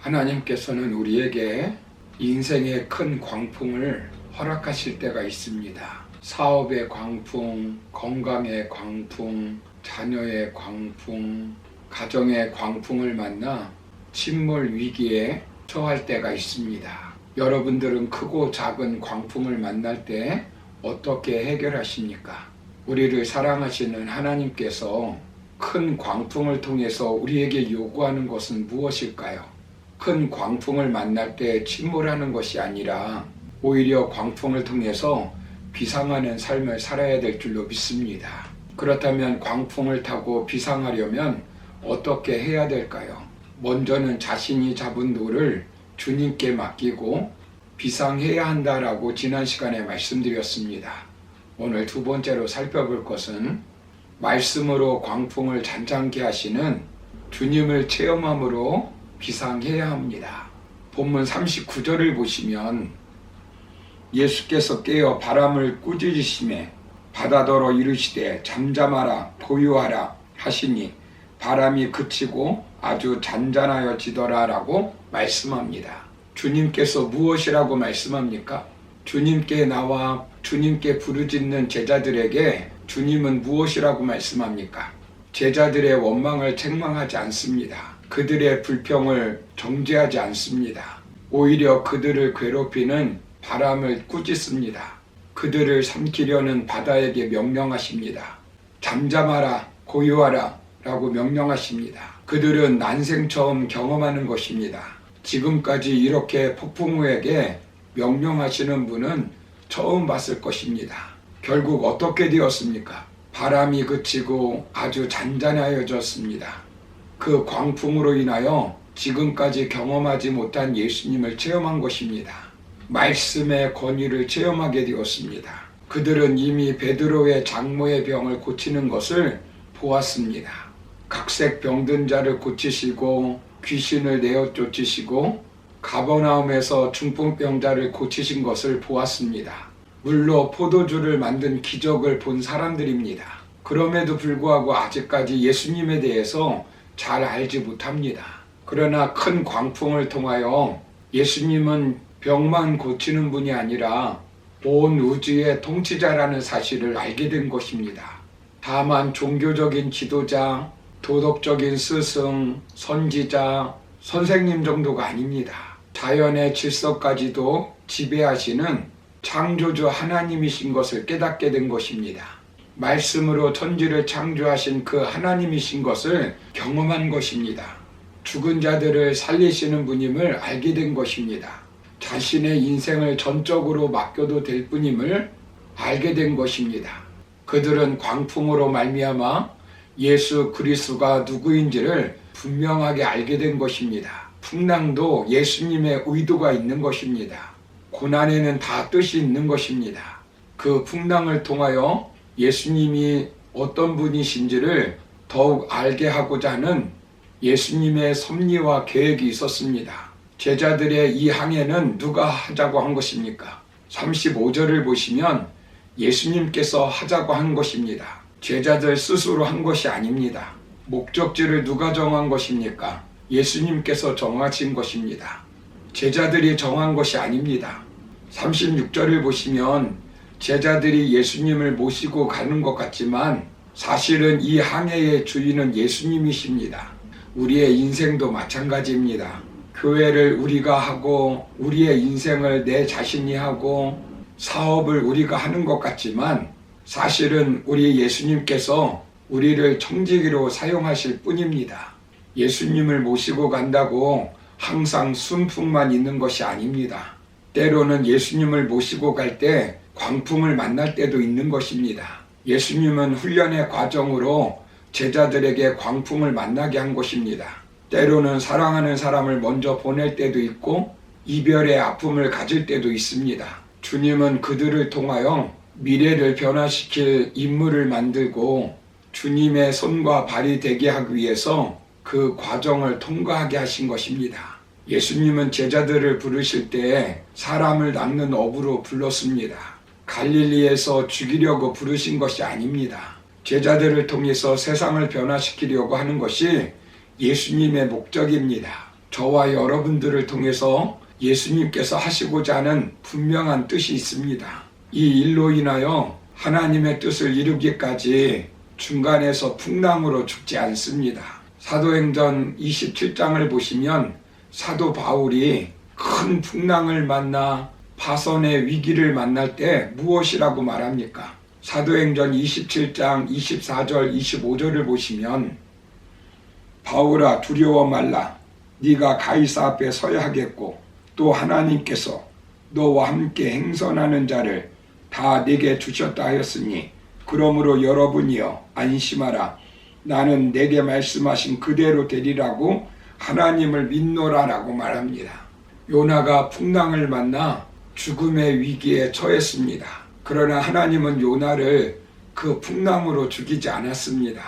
하나님께서는 우리에게 인생의 큰 광풍을 허락하실 때가 있습니다. 사업의 광풍, 건강의 광풍, 자녀의 광풍, 가정의 광풍을 만나 침몰 위기에 처할 때가 있습니다. 여러분들은 크고 작은 광풍을 만날 때 어떻게 해결하십니까? 우리를 사랑하시는 하나님께서 큰 광풍을 통해서 우리에게 요구하는 것은 무엇일까요? 큰 광풍을 만날 때 침몰하는 것이 아니라 오히려 광풍을 통해서 비상하는 삶을 살아야 될 줄로 믿습니다. 그렇다면 광풍을 타고 비상하려면 어떻게 해야 될까요? 먼저는 자신이 잡은 노를 주님께 맡기고 비상해야 한다라고 지난 시간에 말씀드렸습니다. 오늘 두 번째로 살펴볼 것은 말씀으로 광풍을 잔잔케 하시는 주님을 체험함으로 비상해야 합니다. 본문 39절을 보시면 예수께서 깨어 바람을 꾸짖으심에 바다더러 이르시되 잠잠하라 고요하라 하시니 바람이 그치고 아주 잔잔하여 지더라라고 말씀합니다. 주님께서 무엇이라고 말씀합니까? 주님께 나와 주님께 부르짖는 제자들에게 주님은 무엇이라고 말씀합니까? 제자들의 원망을 책망하지 않습니다. 그들의 불평을 정죄하지 않습니다. 오히려 그들을 괴롭히는 바람을 꾸짖습니다. 그들을 삼키려는 바다에게 명령하십니다. 잠잠하라, 고요하라 라고 명령하십니다. 그들은 난생 처음 경험하는 것입니다. 지금까지 이렇게 폭풍우에게 명령하시는 분은 처음 봤을 것입니다. 결국 어떻게 되었습니까? 바람이 그치고 아주 잔잔하여졌습니다. 그 광풍으로 인하여 지금까지 경험하지 못한 예수님을 체험한 것입니다. 말씀의 권위를 체험하게 되었습니다. 그들은 이미 베드로의 장모의 병을 고치는 것을 보았습니다. 각색 병든 자를 고치시고 귀신을 내어 쫓으시고 가버나움에서 중풍병자를 고치신 것을 보았습니다. 물로 포도주를 만든 기적을 본 사람들입니다. 그럼에도 불구하고 아직까지 예수님에 대해서 잘 알지 못합니다. 그러나 큰 광풍을 통하여 예수님은 병만 고치는 분이 아니라 온 우주의 통치자라는 사실을 알게 된 것입니다. 다만 종교적인 지도자, 도덕적인 스승, 선지자, 선생님 정도가 아닙니다. 자연의 질서까지도 지배하시는 창조주 하나님이신 것을 깨닫게 된 것입니다. 말씀으로 천지를 창조하신 그 하나님이신 것을 경험한 것입니다. 죽은 자들을 살리시는 분임을 알게 된 것입니다. 자신의 인생을 전적으로 맡겨도 될 뿐임을 알게 된 것입니다. 그들은 광풍으로 말미암아 예수 그리스도가 누구인지를 분명하게 알게 된 것입니다. 풍랑도 예수님의 의도가 있는 것입니다. 고난에는 다 뜻이 있는 것입니다. 그 풍랑을 통하여 예수님이 어떤 분이신지를 더욱 알게 하고자 하는 예수님의 섭리와 계획이 있었습니다. 제자들의 이 항해는 누가 하자고 한 것입니까? 35절을 보시면 예수님께서 하자고 한 것입니다. 제자들 스스로 한 것이 아닙니다. 목적지를 누가 정한 것입니까? 예수님께서 정하신 것입니다. 제자들이 정한 것이 아닙니다. 36절을 보시면 제자들이 예수님을 모시고 가는 것 같지만 사실은 이 항해의 주인은 예수님이십니다. 우리의 인생도 마찬가지입니다. 교회를 우리가 하고 우리의 인생을 내 자신이 하고 사업을 우리가 하는 것 같지만 사실은 우리 예수님께서 우리를 청지기로 사용하실 뿐입니다. 예수님을 모시고 간다고 항상 순풍만 있는 것이 아닙니다. 때로는 예수님을 모시고 갈 때 광풍을 만날 때도 있는 것입니다. 예수님은 훈련의 과정으로 제자들에게 광풍을 만나게 한 것입니다. 때로는 사랑하는 사람을 먼저 보낼 때도 있고 이별의 아픔을 가질 때도 있습니다. 주님은 그들을 통하여 미래를 변화시킬 인물을 만들고 주님의 손과 발이 되게 하기 위해서 그 과정을 통과하게 하신 것입니다. 예수님은 제자들을 부르실 때 사람을 낳는 업으로 불렀습니다. 갈릴리에서 죽이려고 부르신 것이 아닙니다. 제자들을 통해서 세상을 변화시키려고 하는 것이 예수님의 목적입니다. 저와 여러분들을 통해서 예수님께서 하시고자 하는 분명한 뜻이 있습니다. 이 일로 인하여 하나님의 뜻을 이루기까지 중간에서 풍랑으로 죽지 않습니다. 사도행전 27장을 보시면 사도 바울이 큰 풍랑을 만나 파선의 위기를 만날 때 무엇이라고 말합니까? 사도행전 27장 24절 25절을 보시면 바울아 두려워 말라 네가 가이사 앞에 서야 하겠고 또 하나님께서 너와 함께 행선하는 자를 다 내게 주셨다 하였으니 그러므로 여러분이여 안심하라 나는 내게 말씀하신 그대로 되리라고 하나님을 믿노라라고 말합니다. 요나가 풍랑을 만나 죽음의 위기에 처했습니다. 그러나 하나님은 요나를 그 풍랑으로 죽이지 않았습니다.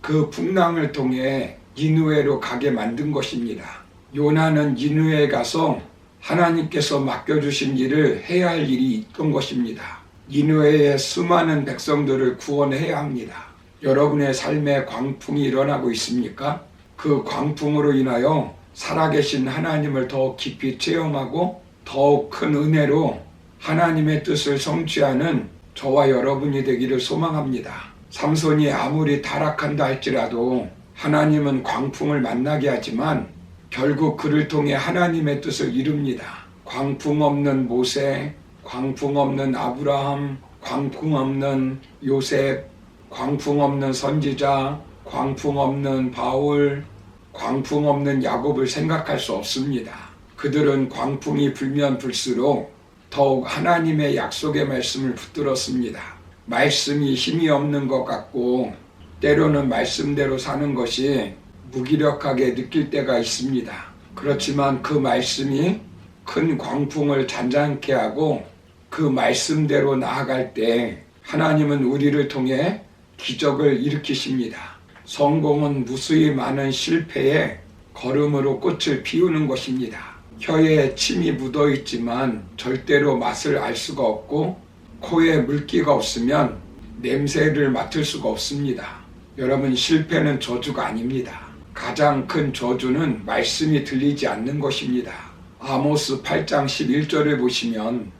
그 풍랑을 통해 니누에로 가게 만든 것입니다. 요나는 니누에 가서 하나님께서 맡겨주신 일을 해야 할 일이 있던 것입니다. 니누에의 수많은 백성들을 구원해야 합니다. 여러분의 삶에 광풍이 일어나고 있습니까? 그 광풍으로 인하여 살아계신 하나님을 더 깊이 체험하고 더욱 큰 은혜로 하나님의 뜻을 성취하는 저와 여러분이 되기를 소망합니다. 삼손이 아무리 타락한다 할지라도 하나님은 광풍을 만나게 하지만 결국 그를 통해 하나님의 뜻을 이룹니다. 광풍 없는 모세, 광풍 없는 아브라함, 광풍 없는 요셉, 광풍 없는 선지자, 광풍 없는 바울, 광풍 없는 야곱을 생각할 수 없습니다. 그들은 광풍이 불면 불수록 더욱 하나님의 약속의 말씀을 붙들었습니다. 말씀이 힘이 없는 것 같고 때로는 말씀대로 사는 것이 무기력하게 느낄 때가 있습니다. 그렇지만 그 말씀이 큰 광풍을 잔잔케 하고 그 말씀대로 나아갈 때 하나님은 우리를 통해 기적을 일으키십니다. 성공은 무수히 많은 실패에 걸음으로 꽃을 피우는 것입니다. 혀에 침이 묻어 있지만 절대로 맛을 알 수가 없고 코에 물기가 없으면 냄새를 맡을 수가 없습니다. 여러분 실패는 저주가 아닙니다. 가장 큰 저주는 말씀이 들리지 않는 것입니다. 아모스 8장 11절을 보시면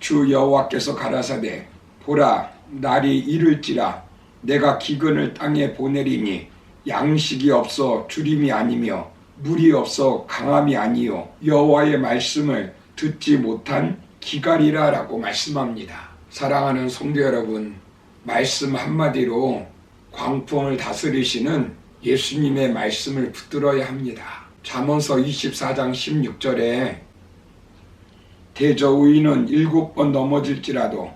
주 여호와께서 가라사대 보라 날이 이를지라 내가 기근을 땅에 보내리니 양식이 없어 주림이 아니며 물이 없어 강함이 아니요 여호와의 말씀을 듣지 못한 기갈이라라고 말씀합니다. 사랑하는 성도 여러분, 말씀 한마디로 광풍을 다스리시는 예수님의 말씀을 붙들어야 합니다. 잠언서 24장 16절에 대저우이는 일곱 번 넘어질지라도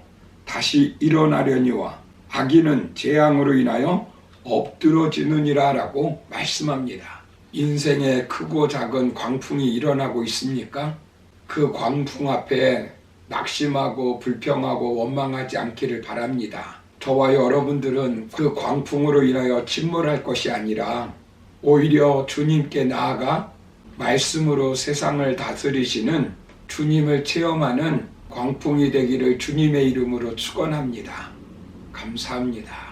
다시 일어나려니와 악인은 재앙으로 인하여 엎드러지느니라 라고 말씀합니다. 인생에 크고 작은 광풍이 일어나고 있습니까? 그 광풍 앞에 낙심하고 불평하고 원망하지 않기를 바랍니다. 저와 여러분들은 그 광풍으로 인하여 침몰할 것이 아니라 오히려 주님께 나아가 말씀으로 세상을 다스리시는 주님을 체험하는 광풍이 되기를 주님의 이름으로 축원합니다. 감사합니다.